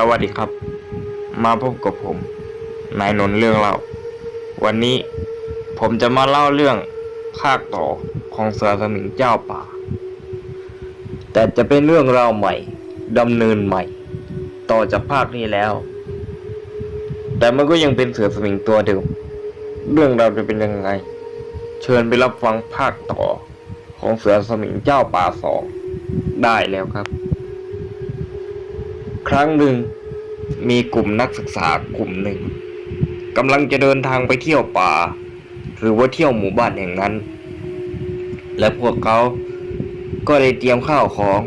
สวัสดีครับ มาพบกับผม นายนนท์เรื่องเล่า วันนี้ผมจะมาเล่าเรื่องภาคต่อของเสือสมิงเจ้าป่า แต่จะเป็นเรื่องราวใหม่ดำเนินใหม่ ต่อจากภาคนี้แล้ว แต่มันก็ยังเป็นเสือสมิงตัวเดิม เรื่องราวจะเป็นยังไง เชิญไปรับฟังภาคต่อของเสือสมิงเจ้าป่าสองได้แล้วครับ ครั้งหนึ่ง มีกลุ่มนักศึกษากลุ่มหนึ่งกำลังจะเดินทางไปเที่ยวป่า หรือว่าเที่ยวหมู่บ้านแห่งนั้น และพวกเขาก็ได้เตรียมข้าวของ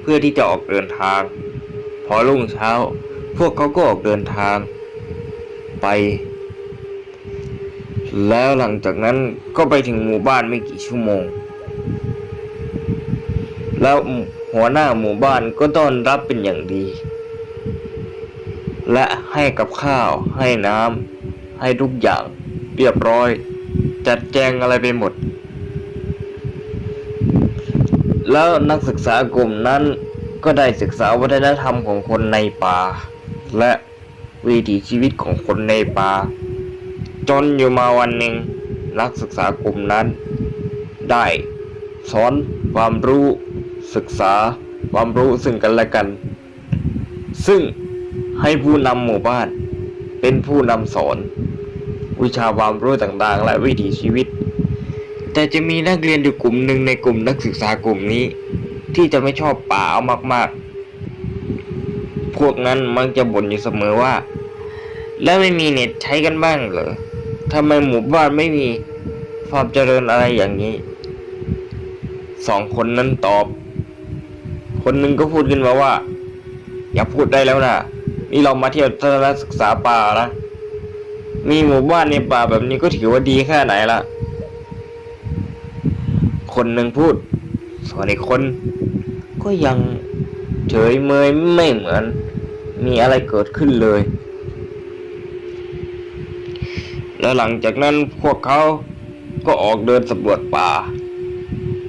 เพื่อที่จะออกเดินทาง พอรุ่งเช้า พวกเขาก็ออกเดินทางไป แล้วหลังจากนั้นก็ไปถึงหมู่บ้านไม่กี่ชั่วโมง แล้วหัวหน้าหมู่บ้านก็ต้อนรับเป็นอย่างดี และให้กับข้าว ให้น้ำให้ทุกอย่าง เรียบร้อย จัดแจงอะไรไปหมด แล้วนักศึกษากลุ่มนั้นก็ได้ศึกษาวัฒนธรรมของคนในป่า และวิถีชีวิตของคนในป่า จนอยู่มาวันหนึ่ง นักศึกษากลุ่มนั้น ได้สอนความรู้ศึกษาความรู้ซึ่งกันและกัน ซึ่ง ให้ผู้นำหมู่บ้าน เป็นผู้นำสอน วิชาความรู้ต่างๆ และวิถีชีวิต แต่จะมีนักเรียนอยู่กลุ่มหนึ่งในกลุ่มนักศึกษากลุ่มนี้ ที่จะไม่ชอบป่าเอามากๆ พวกนั้นมักจะบ่นอยู่เสมอว่า แล้วไม่มีเน็ตใช้กันบ้างเหรอทำไมหมู่บ้านไม่มีความเจริญอะไรอย่างนี้สองคนนั้นตอบ คนหนึ่งก็พูดขึ้นมาว่า อย่าพูดได้แล้วนะ นี่เรามาเที่ยวทัศนศึกษาป่านะมีหมู่บ้านในป่าแบบนี้ก็ถือว่าดีแค่ไหนละคนหนึ่งพูด ส่วนอีกคน ก็ยังเฉยเมยไม่เหมือน มีอะไรเกิดขึ้นเลย แล้วหลังจากนั้นพวกเขาก็ออกเดินสำรวจป่า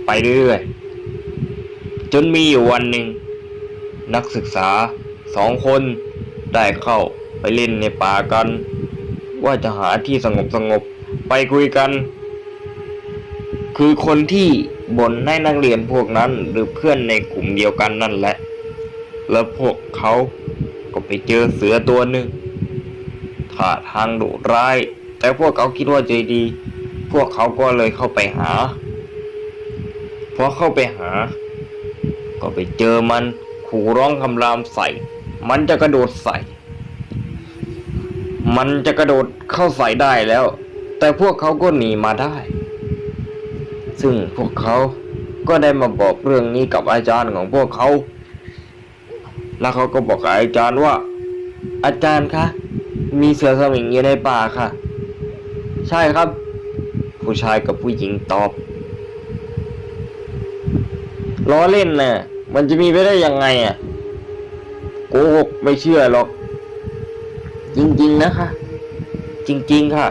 ไปเรื่อยจนมีอยู่วันหนึ่ง นักศึกษาสองคน ได้เข้าไปเล่นในป่ากัน ว่าจะหาที่สงบสงบๆไปคุยกัน คือคนที่บ่นให้นักเรียนพวกนั้นหรือเพื่อนในกลุ่มเดียวกันนั่นแหละ แล้วพวกเขาก็ไปเจอเสือตัวหนึ่งท่าทางดุร้าย แต่พวกเขาคิดว่าใจดี พวกเขาก็เลยเข้าไปหาพอเข้าไปหา ก็ไปเจอมันขู่ร้องคำรามใส่ มันจะกระโดดใส่ มันจะกระโดดเข้าใส่ได้แล้ว แต่พวกเขาก็หนีมาได้ ซึ่งพวกเขาก็ได้มาบอกเรื่องนี้กับอาจารย์ของพวกเขา แล้วเขาก็บอกกับอาจารย์ว่า อาจารย์คะ มีเสือสมิงอยู่ในป่าค่ะ ใช่ครับ ผู้ชายกับผู้หญิงตอบล้อเล่นน่ะมันจะมีไปได้ยังไงอะ โกหกไม่เชื่อหรอก จริงๆนะคะ จริงๆค่ะ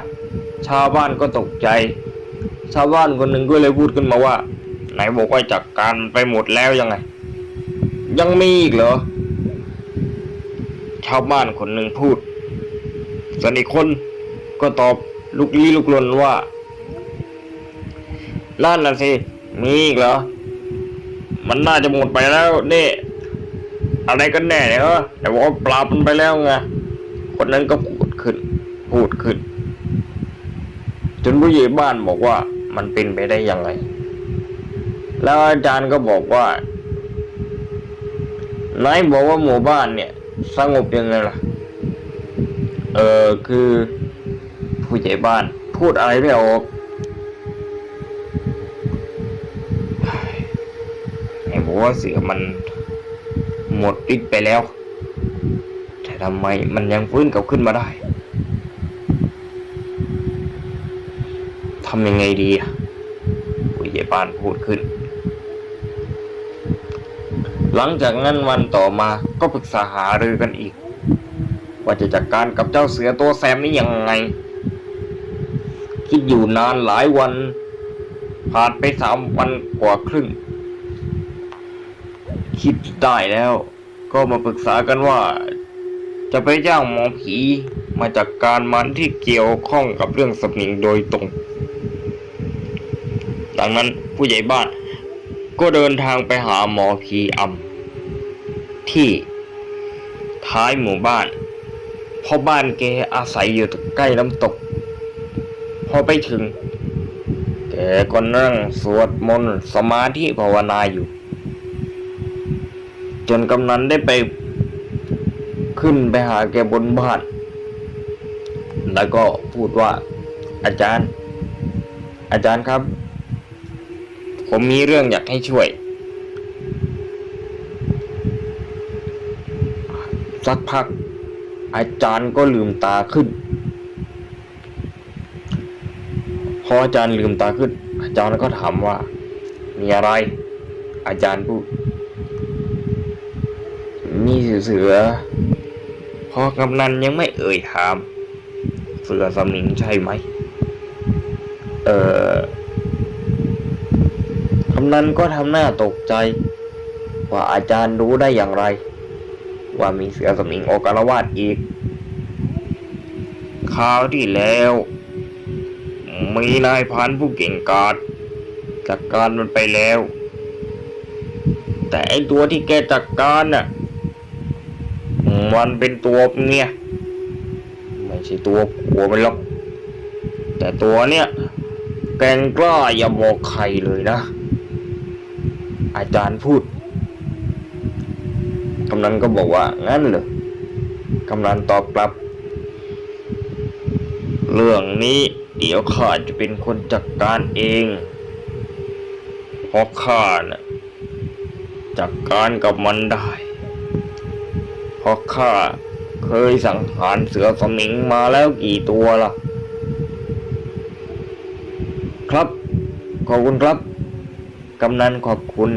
ชาวบ้านก็ตกใจ ชาวบ้านคนหนึ่งก็เลยพูดขึ้นมาว่า ไหนบอกว่าจัดการไปหมดแล้วยังไง ยังมีอีกเหรอ ชาวบ้านคนหนึ่งพูดส่วนอีกคนก็ตอบลุกลี้ลุกลนว่านั่นน่ะสิ มีอีกเหรอ มันน่าจะหมดไปแล้วนี่ อะไรกันแน่เนี่ยเหรอแต่ว่าปราบมันไปแล้วไงคนนั้นก็พูดขึ้น พูดขึ้น จนผู้ใหญ่บ้านบอกว่ามันเป็นไปได้ยังไง แล้วอาจารย์ก็บอกว่านายบอกว่าหมู่บ้านเนี่ย สงบยังไงล่ะ เออคือผู้ใหญ่บ้าน พูดอะไรไม่ออกไอ้บอกว่าเสือมัน หมดฤทธิ์ไปแล้ว แต่ทำไมมันยังฟื้นกลับขึ้นมาได้ทำยังไงดีอะผู้ใหญ่บ้านพูดขึ้น หลังจากนั้นวันต่อมาก็ปรึกษาหารือกันอีก ว่าจะจัดการกับเจ้าเสือตัวแซมนี้ยังไง คิดอยู่นานหลายวัน ผ่านไปสามวันกว่าครึ่ง คิดได้แล้ว ก็มาปรึกษากันว่า จะไปจ้างหมอผีมาจากการมันที่เกี่ยวข้องกับเรื่องสมิงโดยตรง ดังนั้นผู้ใหญ่บ้าน ก็เดินทางไปหาหมอผีอำที่ท้ายหมู่บ้านเพราะบ้านแกอาศัยอยู่ใกล้น้ำตก พอไปถึงแกก็นั่งสวดมนต์สมาธิภาวนาอยู่ จนกำนันได้ไป ขึ้นไปหาแกบนบ้าน แล้วก็พูดว่า อาจารย์ อาจารย์ครับ ผมมีเรื่องอยากให้ช่วย สักพัก อาจารย์ก็ลืมตาขึ้น พออาจารย์ลืมตาขึ้น อาจารย์ก็ถามว่า มีอะไร อาจารย์พูด มีเสือ พอกำนันยังไม่เอ่ยถาม เสือสมิงใช่ไหม เออกำนันก็ทำหน้าตกใจ ว่าอาจารย์รู้ได้อย่างไร ว่ามีเสือสมิงออกอารวาสอีกคราวที่แล้ว มีนายพรานผู้เก่งกาจจัดการมันไปแล้ว แต่ไอตัวที่แกจัดการน่ะ มันเป็นตัวเมียไม่ใช่ตัวผัวมันหรอก แต่ตัวเนี้ยแกงกล้าอย่าบอกใครเลยนะ อาจารย์พูดกำนันก็บอกว่างั้นเหรอกำนันตอบกลับ เรื่องนี้เดี๋ยวข้าจะเป็นคนจัดการเองเพราะข้าน่ะจัดการกับมันได้ ราะข้าเคยสังหารเสือสมิงมาแล้วกี่ตัวล่ะ ครับขอบคุณครับกำนันขอบคุณ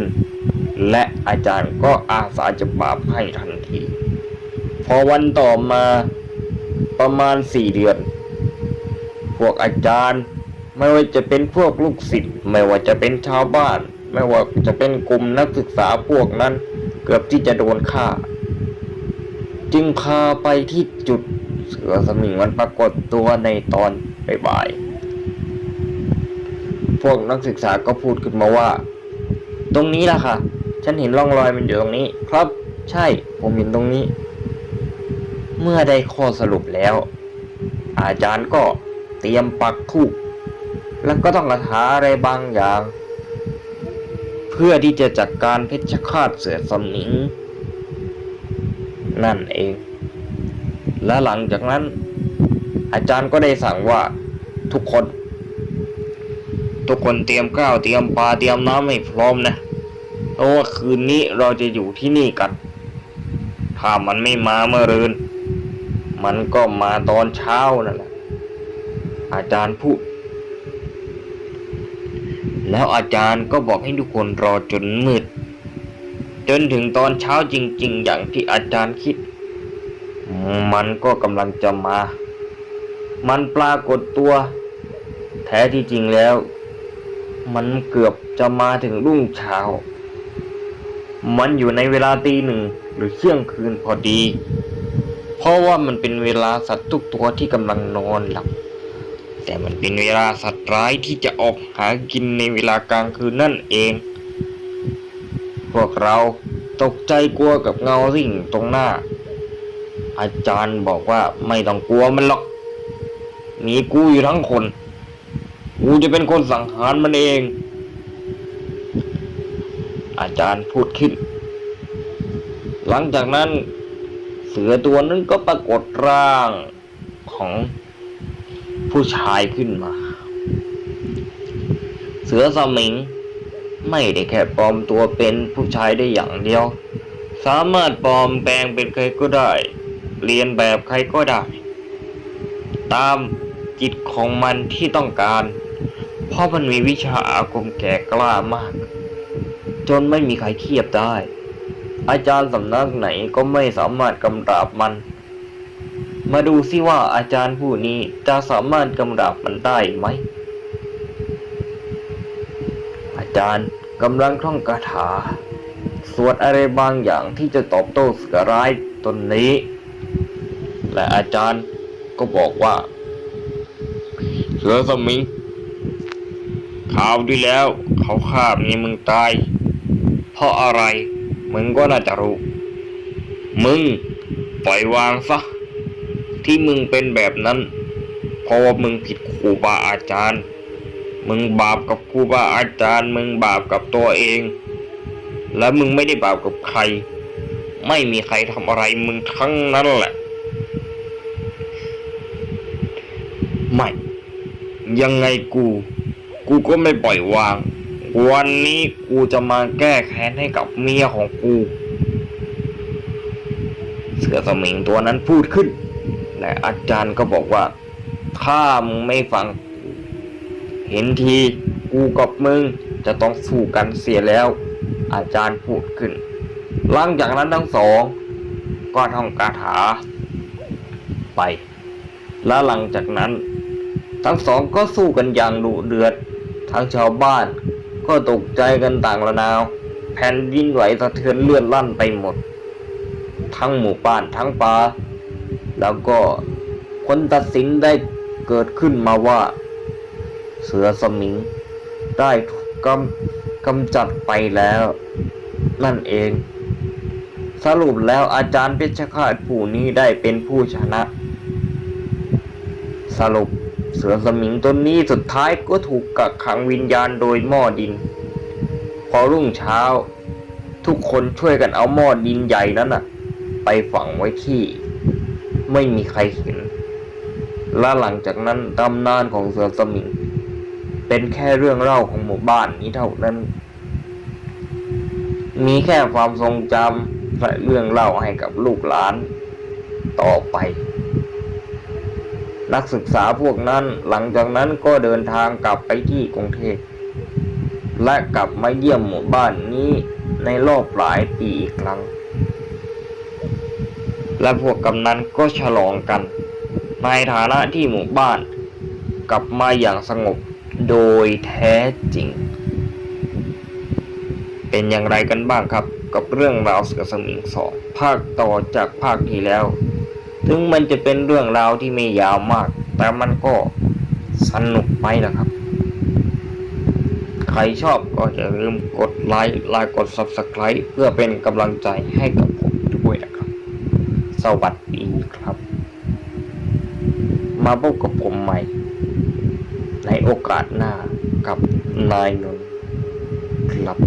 และอาจารย์ก็อาสาจะปราบให้ทันที พอวันต่อมาประมาณสี่เดือน พวกอาจารย์ไม่ว่าจะเป็นพวกลูกศิษย์ไม่ว่าจะเป็นชาวบ้าน ไม่ว่าจะเป็นกลุ่มนักศึกษาพวกนั้น เกือบที่จะโดนฆ่า จึงพาไปที่จุดเสือสมิงมันปรากฏตัวในตอนบ่ายๆพวกนักศึกษาก็พูดขึ้นมาว่า ตรงนี้ล่ะค่ะ ฉันเห็นร่องรอยมันอยู่ตรงนี้ ครับ ใช่ ผมเห็นตรงนี้ เมื่อได้ข้อสรุปแล้ว อาจารย์ก็เตรียมปักธูปแล้วก็ต้องคาถาอะไรบางอย่าง เพื่อที่จะจัดการเพชฌฆาตเสือสมิง นั่นเอง และหลังจากนั้น อาจารย์ก็ได้สั่งว่าทุกคน ทุกคนเตรียมข้าวเตรียมปลาเตรียมน้ำให้พร้อมนะเพราะว่าคืนนี้เราจะอยู่ที่นี่กัน ถ้ามันไม่มาเมื่อรืน มันก็มาตอนเช้านั่นแหละอาจารย์พูด แล้วอาจารย์ก็บอกให้ทุกคนรอจนมืด จนถึงตอนเช้าจริง ๆ อย่างที่อาจารย์คิด มันก็กำลังจะมา มันปรากฏตัว แท้ที่จริงแล้ว มันเกือบจะมาถึงรุ่งเช้า มันอยู่ในเวลาตีหนึ่งหรือเที่ยงคืนพอดี เพราะว่ามันเป็นเวลาสัตว์ทุกตัวที่กำลังนอนหลับ แต่มันเป็นเวลาสัตว์ร้ายที่จะออกหากินในเวลากลางคืนนั่นเอง พวกเราตกใจกลัวกับเงาสิ่งตรงหน้า อาจารย์บอกว่าไม่ต้องกลัวมันหรอกมีกูอยู่ทั้งคน กูจะเป็นคนสังหารมันเอง อาจารย์พูดขึ้น หลังจากนั้น เสือตัวนั้นก็ปรากฏร่างของผู้ชายขึ้นมา เสือสมิง ไม่ได้แค่ปลอมตัวเป็นผู้ชายได้อย่างเดียว สามารถปลอมแปลงเป็นใครก็ได้ เรียนแบบใครก็ได้ ตามจิตของมันที่ต้องการ เพราะมันมีวิชาอาคมแก่กล้ามาก จนไม่มีใครเทียบได้ อาจารย์สำนักไหนก็ไม่สามารถกำราบมัน มาดูซิว่าอาจารย์ผู้นี้จะสามารถกำราบมันได้ไหม จารย์กำลังท่องคาถา สวดอะไรบางอย่างที่จะตอบโต้เสือร้ายตนนี้ และอาจารย์ก็บอกว่า เสือสมิงคราวที่แล้ว เขาฆ่าเมียมึงตาย เพราะอะไร มึงก็น่าจะรู้ มึงปล่อยวางซะที่มึงเป็นแบบนั้น เพราะว่ามึงผิดครูบาอาจารย์ มึงบาปกับครูบาอาจารย์ มึงบาปกับตัวเอง และมึงไม่ได้บาปกับใคร ไม่มีใครทำอะไรมึงทั้งนั้นแหละ ไม่ ยังไงกู กูก็ไม่ปล่อยวาง วันนี้กูจะมาแก้แค้นให้กับเมียของกู เสือสมิงตัวนั้นพูดขึ้น และอาจารย์ก็บอกว่า ถ้ามึงไม่ฟัง เห็นทีกูกับมึงจะต้องสู้กันเสียแล้ว อาจารย์พูดขึ้น หลังจากนั้นทั้งสอง ก็ท่องคาถา ไป และหลังจากนั้น ทั้งสองก็สู้กันอย่างดุเดือด ทั้งชาวบ้าน ก็ตกใจกันต่างระนาว แผ่นดินไหวสะเทือนเลื่อนลั่นไปหมด ทั้งหมู่บ้านทั้งป่าแล้วก็คนตัดสินได้เกิดขึ้นมาว่า เสือสมิง ได้ถูกกำกำจัดไปแล้ว นั่นเอง สรุปแล้วอาจารย์เพชรฆาตผู้นี้ได้เป็นผู้ชนะ สรุปเสือสมิงตนนี้สุดท้ายก็ถูกกักขังวิญญาณโดยหม้อดิน พอรุ่งเช้า ทุกคนช่วยกันเอาหม้อดินใหญ่นั้นน่ะ ไปฝังไว้ที่ ไม่มีใครเห็นและหลังจากนั้นตำนานของเสือสมิง เป็นแค่เรื่องเล่าของหมู่บ้านนี้เท่านั้น มีแค่ความทรงจำและเรื่องเล่าให้กับลูกหลาน ต่อไป นักศึกษาพวกนั้นหลังจากนั้นก็เดินทางกลับไปที่กรุงเทพและกลับมาเยี่ยมหมู่บ้านนี้ในรอบหลายปีอีกครั้ง และพวกกำนันก็ฉลองกัน ในฐานะที่หมู่บ้าน กลับมาอย่างสงบ โดยแท้จริง เป็นอย่างไรกันบ้างครับ กับเรื่องราวเสือสมิงสองภาคต่อจากภาคที่แล้ว ถึงมันจะเป็นเรื่องราวที่ไม่ยาวมาก แต่มันก็สนุกไปนะครับ ใครชอบก็อย่าลืมกดไลค์ไลค์กด Subscribe เพื่อเป็นกำลังใจให้กับผมด้วยนะครับ สวัสดีครับ มาพบกับผมใหม่ ในโอกาสหน้ากับนายนนท์ครับ